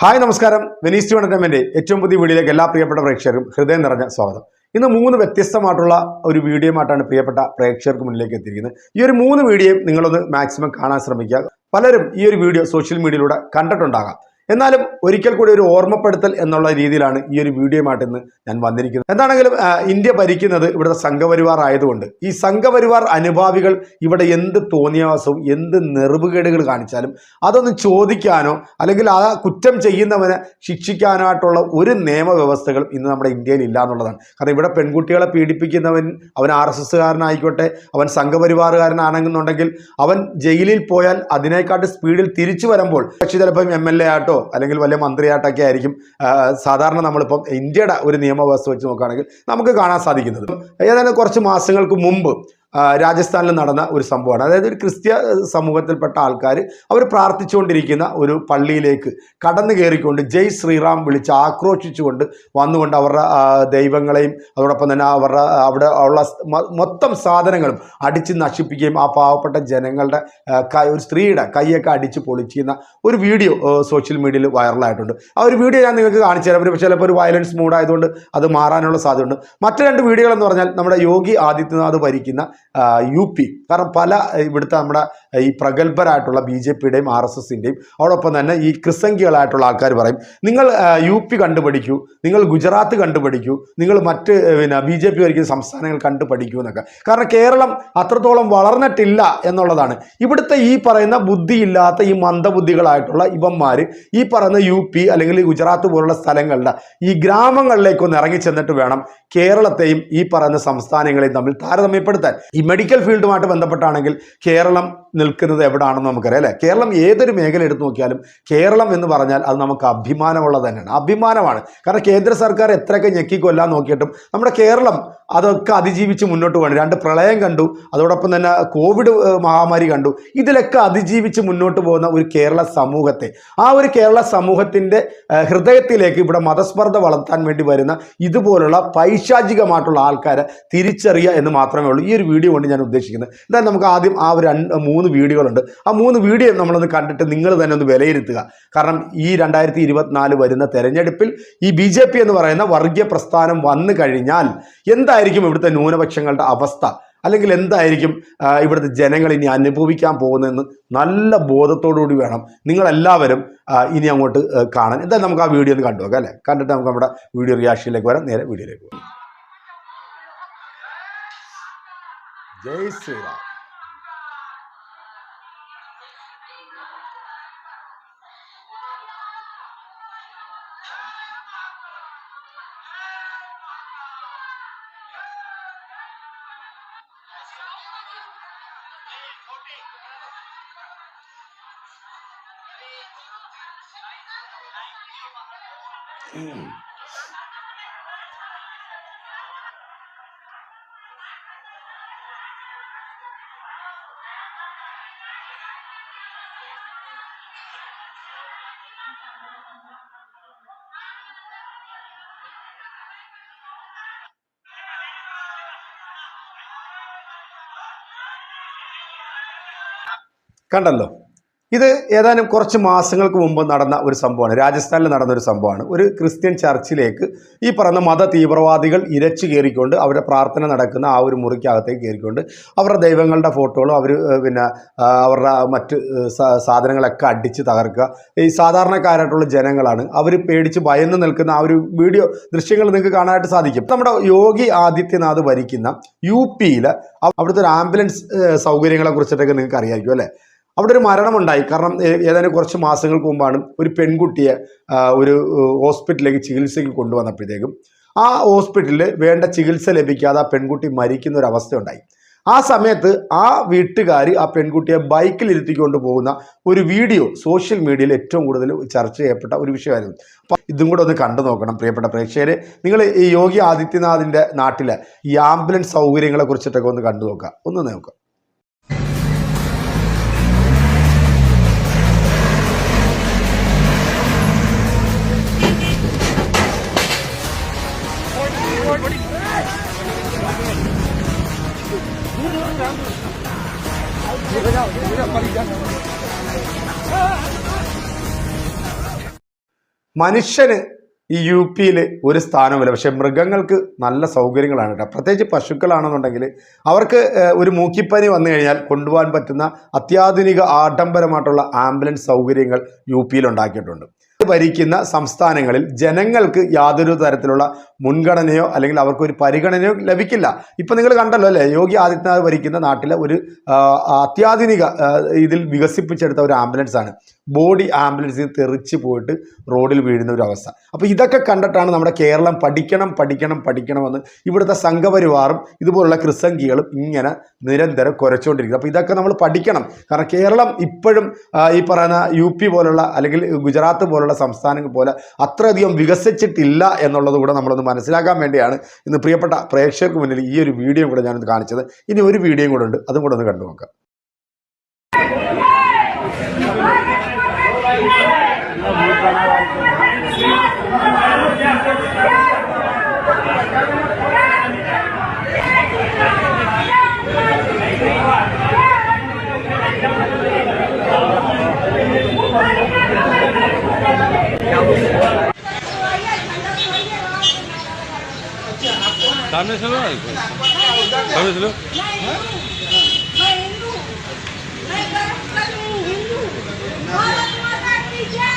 Hi നമസ്കാരം. Venice entertainment ഏറ്റവും പുതിയ വീഡിയോയിലേക്ക് എല്ലാ പ്രിയപ്പെട്ട പ്രേക്ഷകർക്കും ഹൃദയം നിറഞ്ഞ സ്വാഗതം. ഇന്ന് മൂന്ന് വ്യത്യസ്തമായിട്ടുള്ള ഒരു വീഡിയോയുമായിട്ടാണ് പ്രിയപ്പെട്ട പ്രേക്ഷകർക്ക് മുന്നിലേക്ക് എത്തിയിരിക്കുന്നത്. ഈ ഒരു മൂന്ന് വീഡിയോയും നിങ്ങളൊന്ന് മാക്സിമം കാണാൻ ശ്രമിക്കുക. പലരും ഈ ഒരു വീഡിയോ സോഷ്യൽ മീഡിയയിലൂടെ കണ്ടിട്ടുണ്ടാകാം. എന്നാലും ഒരിക്കൽ കൂടി ഒരു ഓർമ്മപ്പെടുത്തൽ എന്നുള്ള രീതിയിലാണ് ഈ ഒരു വീഡിയോയുമായിട്ട് ഇന്ന് ഞാൻ വന്നിരിക്കുന്നത്. എന്താണെങ്കിലും ഇന്ത്യ ഭരിക്കുന്നത് ഇവിടുത്തെ സംഘപരിവാർ ആയതുകൊണ്ട് ഈ സംഘപരിവാർ അനുഭാവികൾ ഇവിടെ എന്ത് തോന്നിയവാസവും എന്ത് നെറിവുകേടുകൾ കാണിച്ചാലും അതൊന്നും ചോദിക്കാനോ അല്ലെങ്കിൽ ആ കുറ്റം ചെയ്യുന്നവനെ ശിക്ഷിക്കാനോ ആയിട്ടുള്ള ഒരു നിയമവ്യവസ്ഥകളും ഇന്ന് നമ്മുടെ ഇന്ത്യയിൽ ഇല്ല എന്നുള്ളതാണ്. കാരണം ഇവിടെ പെൺകുട്ടികളെ പീഡിപ്പിക്കുന്നവൻ അവൻ ആർ എസ് എസ്സുകാരനായിക്കോട്ടെ അവൻ സംഘപരിവാറുകാരനാണെന്നുണ്ടെങ്കിൽ അവൻ ജയിലിൽ പോയാൽ അതിനേക്കാട്ട് സ്പീഡിൽ തിരിച്ചു വരുമ്പോൾ പക്ഷേ ചിലപ്പം എം എൽ എ ആയിട്ടോ അല്ലെങ്കിൽ വലിയ മന്ത്രിയായിട്ടൊക്കെ ആയിരിക്കും. സാധാരണ നമ്മളിപ്പം ഇന്ത്യയുടെ ഒരു നിയമവ്യവസ്ഥ വെച്ച് നോക്കുകയാണെങ്കിൽ നമുക്ക് കാണാൻ സാധിക്കുന്നത്. ഏതായാലും കുറച്ച് മാസങ്ങൾക്ക് മുമ്പ് രാജസ്ഥാനിൽ നടന്ന ഒരു സംഭവമാണ്. അതായത് ഒരു ക്രിസ്ത്യ സമൂഹത്തിൽപ്പെട്ട ആൾക്കാർ അവർ പ്രാർത്ഥിച്ചുകൊണ്ടിരിക്കുന്ന ഒരു പള്ളിയിലേക്ക് കടന്നു കയറിക്കൊണ്ട് ജയ് ശ്രീറാം വിളിച്ച് ആക്രോശിച്ചുകൊണ്ട് വന്നുകൊണ്ട് അവരുടെ ദൈവങ്ങളെയും അതോടൊപ്പം തന്നെ അവരുടെ അവിടെ ഉള്ള മൊത്തം സാധനങ്ങളും അടിച്ച് നശിപ്പിക്കുകയും ആ പാവപ്പെട്ട ജനങ്ങളുടെ ഒരു സ്ത്രീയുടെ കൈയൊക്കെ അടിച്ച് പൊളിച്ചിരുന്ന ഒരു വീഡിയോ സോഷ്യൽ മീഡിയയിൽ വൈറലായിട്ടുണ്ട്. ആ ഒരു വീഡിയോ ഞാൻ നിങ്ങൾക്ക് കാണിച്ചു തരാം. ഒരു ചിലപ്പോൾ ഒരു വയലൻസ് മൂഡായതുകൊണ്ട് അത് മാറാനുള്ള സാധ്യതയുണ്ട്. മറ്റു രണ്ട് വീഡിയോകൾ എന്ന് പറഞ്ഞാൽ നമ്മുടെ യോഗി ആദിത്യനാഥ് ഭരിക്കുന്ന യു പി കാരണം പല ഇവിടുത്തെ നമ്മുടെ ഈ പ്രഗത്ഭരായിട്ടുള്ള ബി ജെ പിയുടെയും ആർ എസ് എസിന്റെയും അതോടൊപ്പം തന്നെ ഈ ക്രിസംഖികളായിട്ടുള്ള ആൾക്കാർ പറയും നിങ്ങൾ യു പി കണ്ടുപഠിക്കൂ നിങ്ങൾ ഗുജറാത്ത് കണ്ടുപഠിക്കൂ നിങ്ങൾ മറ്റ് പിന്നെ ബി ജെ പി ഭരിക്കുന്ന സംസ്ഥാനങ്ങൾ കണ്ടുപഠിക്കൂ എന്നൊക്കെ. കാരണം കേരളം അത്രത്തോളം വളർന്നിട്ടില്ല എന്നുള്ളതാണ്. ഇവിടുത്തെ ഈ പറയുന്ന ബുദ്ധിയില്ലാത്ത ഈ മന്ദബുദ്ധികളായിട്ടുള്ള ഇവന്മാർ ഈ പറയുന്ന യു പി അല്ലെങ്കിൽ ഗുജറാത്ത് പോലുള്ള സ്ഥലങ്ങളുടെ ഈ ഗ്രാമങ്ങളിലേക്കൊന്ന് ഇറങ്ങി ചെന്നിട്ട് വേണം കേരളത്തെയും ഈ പറയുന്ന സംസ്ഥാനങ്ങളെയും തമ്മിൽ താരതമ്യപ്പെടുത്താൻ. ഈ മെഡിക്കൽ ഫീൽഡുമായിട്ട് ബന്ധപ്പെട്ടാണെങ്കിൽ കേരളം നിൽക്കുന്നത് എവിടാണെന്ന് നമുക്കറിയാം അല്ലേ? കേരളം ഏതൊരു മേഖല എടുത്തു നോക്കിയാലും കേരളം എന്ന് പറഞ്ഞാൽ അത് നമുക്ക് അഭിമാനമുള്ളത് തന്നെയാണ്. അഭിമാനമാണ്. കാരണം കേന്ദ്ര സർക്കാർ എത്രയൊക്കെ ഞെക്കിക്കൊല്ലാൻ നോക്കിയിട്ടും നമ്മുടെ കേരളം അതൊക്കെ അതിജീവിച്ച് മുന്നോട്ട് പോകണം രണ്ട് പ്രളയം കണ്ടു അതോടൊപ്പം തന്നെ കോവിഡ് മഹാമാരി കണ്ടു. ഇതിലൊക്കെ അതിജീവിച്ച് മുന്നോട്ട് പോകുന്ന ഒരു കേരള സമൂഹത്തെ. ആ ഒരു കേരള സമൂഹത്തിന്റെ ഹൃദയത്തിലേക്ക് ഇവിടെ മതസ്പർദ്ധ വളർത്താൻ വേണ്ടി വരുന്ന ഇതുപോലുള്ള പൈശാചികമായിട്ടുള്ള ആൾക്കാരെ തിരിച്ചറിയുക എന്ന് മാത്രമേ ഉള്ളൂ. ഈ ഒരു വീഡിയോ കൊണ്ട് ഞാൻ ഉദ്ദേശിക്കുന്നത്. എന്തായാലും നമുക്ക് ആദ്യം ആ ഒരു രണ്ട് മൂന്ന് വീഡിയോകളുണ്ട്. ആ മൂന്ന് വീഡിയോ നമ്മളൊന്ന് കണ്ടിട്ട് നിങ്ങൾ തന്നെ ഒന്ന് വിലയിരുത്തുക. കാരണം ഈ രണ്ടായിരത്തി ഇരുപത്തിനാല് വരുന്ന തെരഞ്ഞെടുപ്പിൽ ഈ ബി ജെ പി എന്ന് പറയുന്ന വർഗീയ പ്രസ്ഥാനം വന്നു കഴിഞ്ഞാൽ എന്തായിരിക്കും ഇവിടുത്തെ ന്യൂനപക്ഷങ്ങളുടെ അവസ്ഥ? അല്ലെങ്കിൽ എന്തായിരിക്കും ഇവിടുത്തെ ജനങ്ങൾ ഇനി അനുഭവിക്കാൻ പോകുന്നതെന്ന് നല്ല ബോധത്തോടുകൂടി വേണം നിങ്ങളെല്ലാവരും ഇനി അങ്ങോട്ട് കാണാൻ. എന്തായാലും നമുക്ക് ആ വീഡിയോ ഒന്ന് കണ്ടു അല്ലേ? കണ്ടിട്ട് നമുക്ക് നമ്മുടെ വീഡിയോ റിയാക്ഷനിലേക്ക് വരാം. നേരെ വീഡിയോയിലേക്ക് പോകാം ജയ് ശ്രീറാം. Mm. കണ്ടല്ലോ. ഇത് ഏതാനും കുറച്ച് മാസങ്ങൾക്ക് മുമ്പ് നടന്ന ഒരു സംഭവമാണ്. രാജസ്ഥാനിൽ നടന്ന ഒരു സംഭവമാണ്. ഒരു ക്രിസ്ത്യൻ ചർച്ചിലേക്ക് ഈ പറഞ്ഞ മത തീവ്രവാദികൾ ഇരച്ചു കയറിക്കൊണ്ട് അവരുടെ പ്രാർത്ഥന നടക്കുന്ന ആ ഒരു മുറിക്കകത്തേക്ക് കയറിക്കൊണ്ട് അവരുടെ ദൈവങ്ങളുടെ ഫോട്ടോകളും അവർ പിന്നെ അവരുടെ മറ്റ് സാധനങ്ങളൊക്കെ അടിച്ച് തകർക്കുക. ഈ സാധാരണക്കാരായിട്ടുള്ള ജനങ്ങളാണ്. അവർ പേടിച്ച് ഭയന്ന് നിൽക്കുന്ന ആ ഒരു വീഡിയോ ദൃശ്യങ്ങൾ നിങ്ങൾക്ക് കാണാനായിട്ട് സാധിക്കും. നമ്മുടെ യോഗി ആദിത്യനാഥ് ഭരിക്കുന്ന യു പിയിൽ അവിടുത്തെ ഒരു ആംബുലൻസ് സൗകര്യങ്ങളെ കുറിച്ചിട്ടൊക്കെ നിങ്ങൾക്ക് അറിയാമായിരിക്കും അല്ലേ? അവിടെ ഒരു മരണമുണ്ടായി. കാരണം ഏതാനും കുറച്ച് മാസങ്ങൾക്ക് മുമ്പാണ് ഒരു പെൺകുട്ടിയെ ഒരു ഹോസ്പിറ്റലിലേക്ക് ചികിത്സയ്ക്ക് കൊണ്ടുവന്നപ്പോഴത്തേക്കും ആ ഹോസ്പിറ്റലിൽ വേണ്ട ചികിത്സ ലഭിക്കാതെ ആ പെൺകുട്ടി മരിക്കുന്ന ഒരു അവസ്ഥയുണ്ടായി ആ സമയത്ത് ആ വീട്ടുകാർ ആ പെൺകുട്ടിയെ ബൈക്കിൽ ഇരുത്തിക്കൊണ്ട് പോകുന്ന ഒരു വീഡിയോ സോഷ്യൽ മീഡിയയിൽ ഏറ്റവും കൂടുതൽ ചർച്ച ചെയ്യപ്പെട്ട ഒരു വിഷയമായിരുന്നു. അപ്പം ഇതും കൂടെ ഒന്ന് കണ്ടു നോക്കണം പ്രിയപ്പെട്ട പ്രേക്ഷകരെ. നിങ്ങൾ ഈ യോഗി ആദിത്യനാഥിന്റെ നാട്ടിലെ ഈ ആംബുലൻസ് സൗകര്യങ്ങളെ കുറിച്ചിട്ടൊക്കെ ഒന്ന് കണ്ടു നോക്കുക. ഒന്ന് നോക്കുക. മനുഷ്യന് ഈ യു പിയിൽ ഒരു സ്ഥാനവുമില്ല. പക്ഷേ മൃഗങ്ങൾക്ക് നല്ല സൗകര്യങ്ങളാണ് കേട്ടോ. പ്രത്യേകിച്ച് പശുക്കളാണെന്നുണ്ടെങ്കിൽ അവർക്ക് ഒരു മൂക്കിപ്പനി വന്നു കഴിഞ്ഞാൽ കൊണ്ടുപോകാൻ പറ്റുന്ന അത്യാധുനിക ആഡംബരമായിട്ടുള്ള ആംബുലൻസ് സൗകര്യങ്ങൾ യു പിയിൽ ഉണ്ടാക്കിയിട്ടുണ്ട്. ഭരിക്കുന്ന സംസ്ഥാനങ്ങളിൽ ജനങ്ങൾക്ക് യാതൊരു തരത്തിലുള്ള മുൻഗണനയോ അല്ലെങ്കിൽ അവർക്ക് ഒരു പരിഗണനയോ ലഭിക്കില്ല. ഇപ്പം നിങ്ങൾ കണ്ടല്ലോ അല്ലേ? യോഗി ആദിത്യനാഥ് ഭരിക്കുന്ന നാട്ടിലെ ഒരു അത്യാധുനിക ഇതിൽ വികസിപ്പിച്ചെടുത്ത ഒരു ആംബുലൻസ് ആണ് ബോഡി ആംബുലൻസിൽ തെറിച്ച് പോയിട്ട് റോഡിൽ വീഴുന്ന ഒരു അവസ്ഥ. അപ്പോൾ ഇതൊക്കെ കണ്ടിട്ടാണ് നമ്മുടെ കേരളം പഠിക്കണം പഠിക്കണം പഠിക്കണമെന്ന് ഇവിടുത്തെ സംഘപരിവാറും ഇതുപോലുള്ള ക്രിസംഖികളും ഇങ്ങനെ നിരന്തരം കുരച്ചുകൊണ്ടിരിക്കുന്നത് അപ്പോൾ ഇതൊക്കെ നമ്മൾ പഠിക്കണം. കാരണം കേരളം ഇപ്പോഴും ഈ പറയുന്ന യു പി പോലുള്ള അല്ലെങ്കിൽ ഗുജറാത്ത് പോലുള്ള സംസ്ഥാനങ്ങൾ പോലെ അത്രയധികം വികസിച്ചിട്ടില്ല എന്നുള്ളത് കൂടെ നമ്മളൊന്ന് മനസ്സിലാക്കാൻ വേണ്ടിയാണ് ഇന്ന് പ്രിയപ്പെട്ട പ്രേക്ഷകർക്ക് മുന്നിൽ ഈ ഒരു വീഡിയോ കൂടെ ഞാനൊന്ന് കാണിച്ചത്. ഇനി ഒരു വീഡിയോയും കൂടെ ഉണ്ട്. അതും കൂടെ ഒന്ന് കണ്ടു നോക്കാം सामने चलो ना एक बार। सामने चलो मैं हिंदू मैं गर्व हूँ हिंदू भारत माता की जय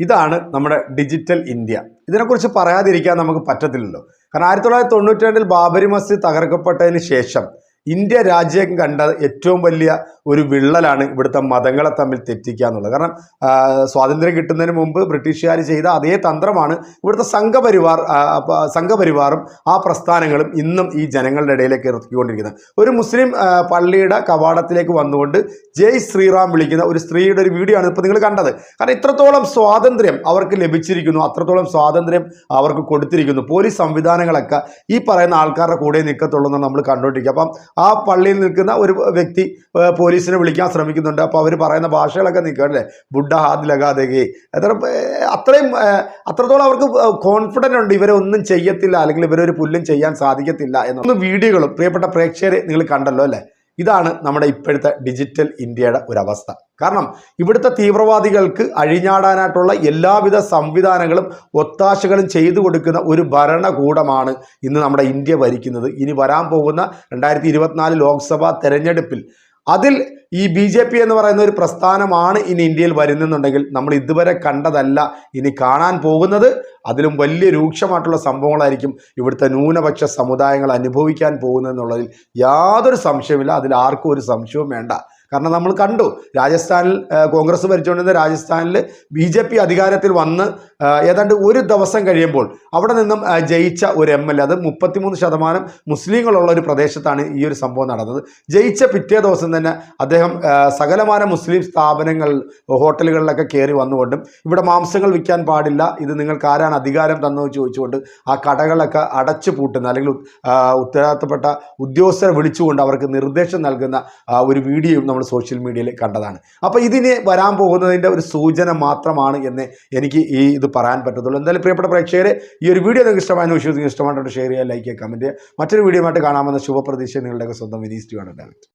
ഇതാണ് നമ്മുടെ ഡിജിറ്റൽ ഇന്ത്യ. ഇതിനെക്കുറിച്ച് പറയാതിരിക്കാൻ നമുക്ക് പറ്റത്തില്ലല്ലോ. കാരണം ആയിരത്തി തൊള്ളായിരത്തി തൊണ്ണൂറ്റി രണ്ടിൽ ബാബരി മസ്ജിദ് തകർക്കപ്പെട്ടതിന് ശേഷം ഇന്ത്യ രാജ്യം കണ്ട ഏറ്റവും വലിയ ഒരു വിള്ളലാണ് ഇവിടുത്തെ മതങ്ങളെ തമ്മിൽ തെറ്റിക്കുക എന്നുള്ളത്. കാരണം സ്വാതന്ത്ര്യം കിട്ടുന്നതിന് മുമ്പ് ബ്രിട്ടീഷുകാർ ചെയ്ത അതേ തന്ത്രമാണ് ഇവിടുത്തെ സംഘപരിവാർ സംഘപരിവാറും ആ പ്രസ്ഥാനങ്ങളും ഇന്നും ഈ ജനങ്ങളുടെ ഇടയിലേക്ക് ഇറക്കിക്കൊണ്ടിരിക്കുന്നത് ഒരു മുസ്ലിം പള്ളിയുടെ കവാടത്തിലേക്ക് വന്നുകൊണ്ട് ജയ് ശ്രീറാം വിളിക്കുന്ന ഒരു സ്ത്രീയുടെ ഒരു വീഡിയോ ആണ് ഇപ്പോൾ നിങ്ങൾ കണ്ടത്. കാരണം ഇത്രത്തോളം സ്വാതന്ത്ര്യം അവർക്ക് ലഭിച്ചിരിക്കുന്നു അത്രത്തോളം സ്വാതന്ത്ര്യം അവർക്ക് കൊടുത്തിരിക്കുന്നു. പോലീസ് സംവിധാനങ്ങളൊക്കെ ഈ പറയുന്ന ആൾക്കാരുടെ കൂടെ നിൽക്കത്തുള്ളൂ എന്ന് നമ്മൾ കണ്ടുകൊണ്ടിരിക്കുക. അപ്പം ആ പള്ളിയിൽ നിൽക്കുന്ന ഒരു വ്യക്തി പോലീസിനെ വിളിക്കാൻ ശ്രമിക്കുന്നുണ്ട്. അപ്പോൾ അവർ പറയുന്ന ഭാഷകളൊക്കെ നിൽക്കുക അല്ലേ ബുഡ ഹാദ് ലഗാദേഗേ. എത്ര അത്രയും അത്രത്തോളം അവർക്ക് കോൺഫിഡന്റ് ഉണ്ട്. ഇവരെ ഒന്നും ചെയ്യത്തില്ല. അല്ലെങ്കിൽ ഇവരൊരു പുല്ലും ചെയ്യാൻ സാധിക്കത്തില്ല എന്നൊന്ന് വീഡിയോകളും പ്രിയപ്പെട്ട പ്രേക്ഷകരെ നിങ്ങൾ കണ്ടല്ലോ അല്ലേ? ഇതാണ് നമ്മുടെ ഇപ്പോഴത്തെ ഡിജിറ്റൽ ഇന്ത്യയുടെ ഒരു അവസ്ഥ കാരണം ഇവിടുത്തെ തീവ്രവാദികൾക്ക് അഴിഞ്ഞാടാനായിട്ടുള്ള എല്ലാവിധ സംവിധാനങ്ങളും ഒത്താശകളും ചെയ്തു കൊടുക്കുന്ന ഒരു ഭരണകൂടമാണ് ഇന്ന് നമ്മുടെ ഇന്ത്യ ഭരിക്കുന്നത്. ഇനി വരാൻ പോകുന്ന രണ്ടായിരത്തി ലോക്സഭാ തെരഞ്ഞെടുപ്പിൽ അതിൽ ഈ ബി ജെ പി എന്ന് പറയുന്ന ഒരു പ്രസ്ഥാനമാണ് ഇനി ഇന്ത്യയിൽ വരുന്നെന്നുണ്ടെങ്കിൽ നമ്മൾ ഇതുവരെ കണ്ടതല്ല ഇനി കാണാൻ പോകുന്നത്. അതിലും വലിയ രൂക്ഷമായിട്ടുള്ള സംഭവങ്ങളായിരിക്കും ഇവിടുത്തെ ന്യൂനപക്ഷ സമുദായങ്ങൾ അനുഭവിക്കാൻ പോകുന്നതെന്നുള്ളതിൽ യാതൊരു സംശയമില്ല അതിൽ ആർക്കും ഒരു സംശയവും വേണ്ട. കാരണം നമ്മൾ കണ്ടു രാജസ്ഥാനിൽ കോൺഗ്രസ് ഭരിച്ചുകൊണ്ടിരുന്ന രാജസ്ഥാനിൽ ബി ജെ പി അധികാരത്തിൽ വന്ന് ഏതാണ്ട് ഒരു ദിവസം കഴിയുമ്പോൾ അവിടെ നിന്നും ജയിച്ച ഒരു എം എൽ എ അത് മുപ്പത്തിമൂന്ന് ശതമാനം മുസ്ലിങ്ങളുള്ള ഒരു പ്രദേശത്താണ് ഈ ഒരു സംഭവം നടന്നത്. ജയിച്ച പിറ്റേ ദിവസം തന്നെ അദ്ദേഹം സകലമാന മുസ്ലിം സ്ഥാപനങ്ങൾ ഹോട്ടലുകളിലൊക്കെ കയറി വന്നുകൊണ്ടും ഇവിടെ മാംസങ്ങൾ വിൽക്കാൻ പാടില്ല ഇത് നിങ്ങൾക്ക് ആരാണ് അധികാരം തന്നത് ചോദിച്ചുകൊണ്ട് ആ കടകളൊക്കെ അടച്ചു പൂട്ടുന്ന അല്ലെങ്കിൽ ഉത്തരവാദിത്തപ്പെട്ട ഉദ്യോഗസ്ഥരെ വിളിച്ചുകൊണ്ട് അവർക്ക് നിർദ്ദേശം നൽകുന്ന ഒരു വീഡിയോയും നമ്മൾ സോഷ്യൽ മീഡിയയിൽ കണ്ടതാണ്. അപ്പോൾ ഇതിന് വരാൻ പോകുന്നതിന്റെ ഒരു സൂചന മാത്രമാണ് എന്ന് എനിക്ക് ഈ ഇത് പറയാൻ പറ്റത്തുള്ളൂ. എന്തായാലും പ്രിയപ്പെട്ട പ്രേക്ഷകർ ഈ ഒരു വീഡിയോ നിങ്ങൾക്ക് ഇഷ്ടമായെന്ന് വിശ്വസിക്കുന്നു. ഇഷ്ടമായിട്ട് ഷെയർ ചെയ്യുക ലൈക്ക് ചെയ്യുക കമന്റ് ചെയ്യുക. മറ്റൊരു വീഡിയോ ആയിട്ട് കാണാമെന്ന ശുഭപ്രതീക്ഷ നിങ്ങളുടെയൊക്കെ സ്വന്തം വിനീസ് ടി ആണ്